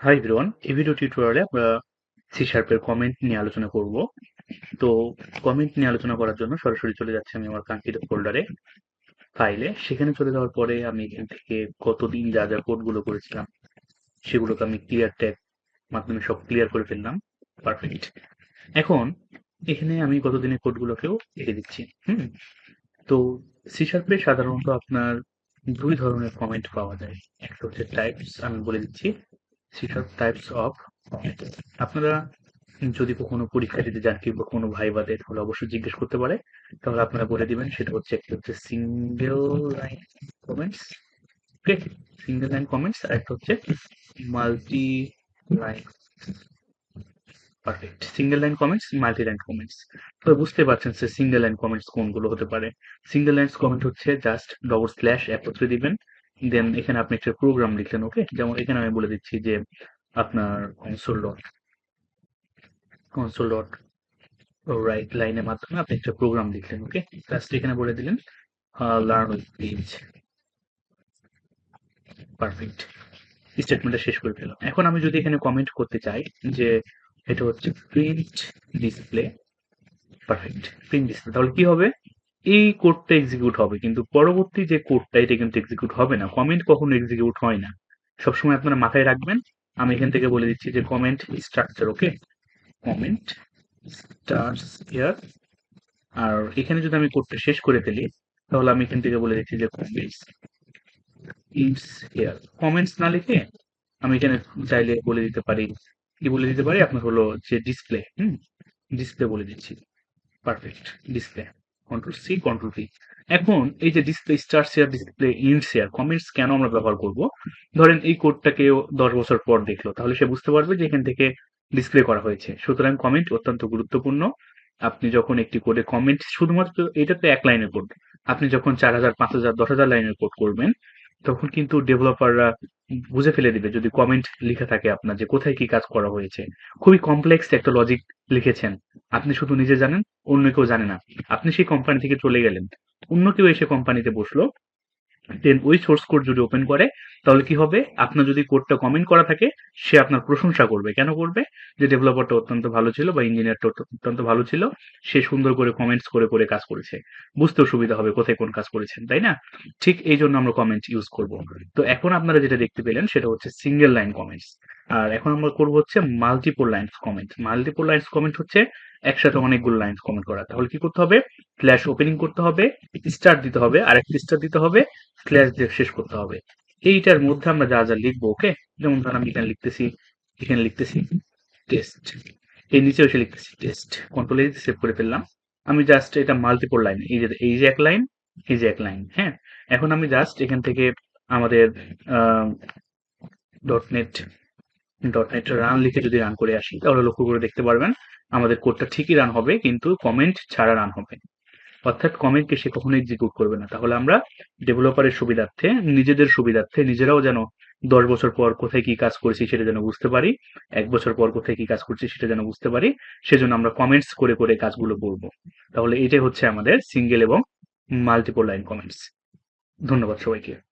Hi everyone এই video টিউটোরিয়ালে আমরা সি শার্পের কমেন্ট নিয়ে আলোচনা করব। তো কমেন্ট নিয়ে আলোচনা করার জন্য সরাসরি চলে যাচ্ছে আমি আমার কাঙ্ক্ষিত ফোল্ডারে ফাইলে সেখানে চলে যাওয়ার পরে আমি এখান থেকে কতদিন যা যা কোডগুলো করেছিলাম, সেগুলোকে আমি ক্লিয়ার ট্যাগ মাধ্যমে সব ক্লিয়ার করে ফেললাম। পারফেক্ট এখন এখানে আমি কতদিনের কোডগুলোকেও লিখে দিচ্ছি। হুম? তো সি শার্পে সাধারণত আপনার দুই ধরনের কমেন্ট পাওয়া যায়। একটা হচ্ছে টাইপস আমি বলে দিচ্ছি C sharp types of comment আপনারা যদি কখনো পরীক্ষা দিতে যান কিংবা কোনো ভাইবা দেয় তাহলে অবশ্যই জিজ্ঞেস করতে পারে। তাহলে আপনারা বলে দিবেন, সেটা হচ্ছে একটা হচ্ছে single line comments single line comments আর একটা হচ্ছে multi line perfect single line comments multi line comments তো বুঝতে পারছেন সে সিঙ্গেল লাইন কমেন্টস কোনগুলো হতে পারে। সিঙ্গেল লাইন কমেন্ট হচ্ছে জাস্ট ডবল স্ল্যাশ একত্রে দিবেন। দেন এখানে আপনি একটা প্রোগ্রাম লিখলেন ওকে যেমন এখানে আমি বলে দিচ্ছি যে আপনার console dot console dot write লাইনের মাধ্যমে আপনি একটা প্রোগ্রাম লিখলেন ওকে জাস্ট এখানে বলে দিলেন লার্ন উইথ পেজ পারফেক্ট স্টেটমেন্টটা শেষ করে ফেলাম এখন আমি যদি এখানে কমেন্ট করতে চাই যে এটা হচ্ছে print display perfect print display তাহলে কি হবে? এই কোডটা এক্সিকিউট হবে। কিন্তু পরবর্তী যে কোডটা এটা কিন্তু এক্সিকিউট হবে না। কমেন্ট কখনো এক্সিকিউট হয় না। সবসময় আপনারা মাথায় রাখবেন। আমি এখান থেকে বলে দিচ্ছি যে comment structure okay comment stars here আর এখানে যদি আমি কোডটা শেষ করে ফেলি, তাহলে আমি এখান থেকে বলে দিচ্ছি যে কমেন্টস ইটস হিয়ার কমেন্টস না লিখে আমি এখানে চাইলে বলে দিতে পারি কি বলে দিতে পারি? আপনার হলো যে ডিসপ্লে হুম? ডিসপ্লে বলে দিচ্ছি। Perfect display control C control V এখন এই যে display star share display end share comments কেন আমরা ব্যবহার করব? ধরেন এই কোডটাকে দশ বছর পর দেখল, তাহলে সে বুঝতে পারবে যে এখান থেকে ডিসপ্লে করা হয়েছে। সুতরাং কমেন্ট অত্যন্ত গুরুত্বপূর্ণ। আপনি যখন একটি কোডে কমেন্ট শুধুমাত্র এটা তো এক লাইনের কোড আপনি যখন চার হাজার, পাঁচ হাজার, দশ হাজার লাইনের কোড করবেন, তখন কিন্তু ডেভেলপাররা বুঝে ফেলে দিবে যদি কমেন্ট লিখে থাকে আপনার যে কোথায় কি কাজ করা হয়েছে। খুবই কমপ্লেক্স একটা লজিক লিখেছেন। আপনি শুধু নিজে জানেন, অন্য কেউ জানে না। আপনি সেই কোম্পানি থেকে চলে গেলেন। অন্য কেউ এসে কোম্পানিতে বসল। দেন ওই সোর্স কোড যদি ওপেন করে, তাহলে কি হবে? আপনার যদি কোডটা কমেন্ট করা থাকে, সে আপনার প্রশংসা করবে। কেন করবে? যে ডেভেলপারটা অত্যন্ত ভালো ছিল বা ইঞ্জিনিয়ারটা অত্যন্ত ভালো ছিল, সে সুন্দর করে কমেন্টস করে করে কাজ করেছে। বুঝতেও সুবিধা হবে কোথায় কোন কাজ করেছেন, তাই না? ঠিক এই জন্য আমরা কমেন্ট ইউজ করব। তো এখন আপনারা যেটা দেখতে পেলেন, সেটা হচ্ছে সিঙ্গেল লাইন কমেন্টস আর এখন আমরা করব হচ্ছে multiple lines comment multiple lines comment হচ্ছে একসাথে অনেকগুলো লাইন্স কমেন্ট করা। তাহলে কি করতে হবে? ফ্ল্যাশ ওপেনিং করতে হবে স্টার্ট দিতে হবে আর একটা স্টার দিতে হবে স্ল্যাশ দিয়ে শেষ করতে হবে। এইটার মধ্যে আমরা যা যা লিখব ওকে যেমন ধর আমি এখানে লিখতেছি এখানে লিখতেছি টেস্ট এই নিচে এসে লিখতেছি টেস্ট কন্ট্রোল সেভ করে ফেললাম। আমি জাস্ট এটা মাল্টিপল লাইন এই যে এই যে এক লাইন এই যে এক লাইন হ্যাঁ? এখন আমি জাস্ট এখান থেকে আমাদের ডট নেট ডট রান লিখে যদি রান করে আসি, তাহলে লক্ষ্য করে দেখতে পারবেন আমাদের কোডটা ঠিকই রান হবে, কিন্তু কমেন্ট ছাড়া রান হবে। অর্থাৎ কমেন্টকে সে কখনো এক্সিকিউট করবে না। তাহলে আমরা ডেভেলপারের সুবিধার্থে, নিজেদের সুবিধার্থে, নিজেরাও যেন দশ বছর পর কোথায় কি কাজ করেছি সেটা যেন বুঝতে পারি, এক বছর পর কোথায় কি কাজ করছি সেটা যেন বুঝতে পারি, সেজন্য আমরা কমেন্টস করে করে কাজগুলো করব। তাহলে এটাই হচ্ছে আমাদের সিঙ্গেল এবং মাল্টিপল লাইন কমেন্টস ধন্যবাদ সবাইকে।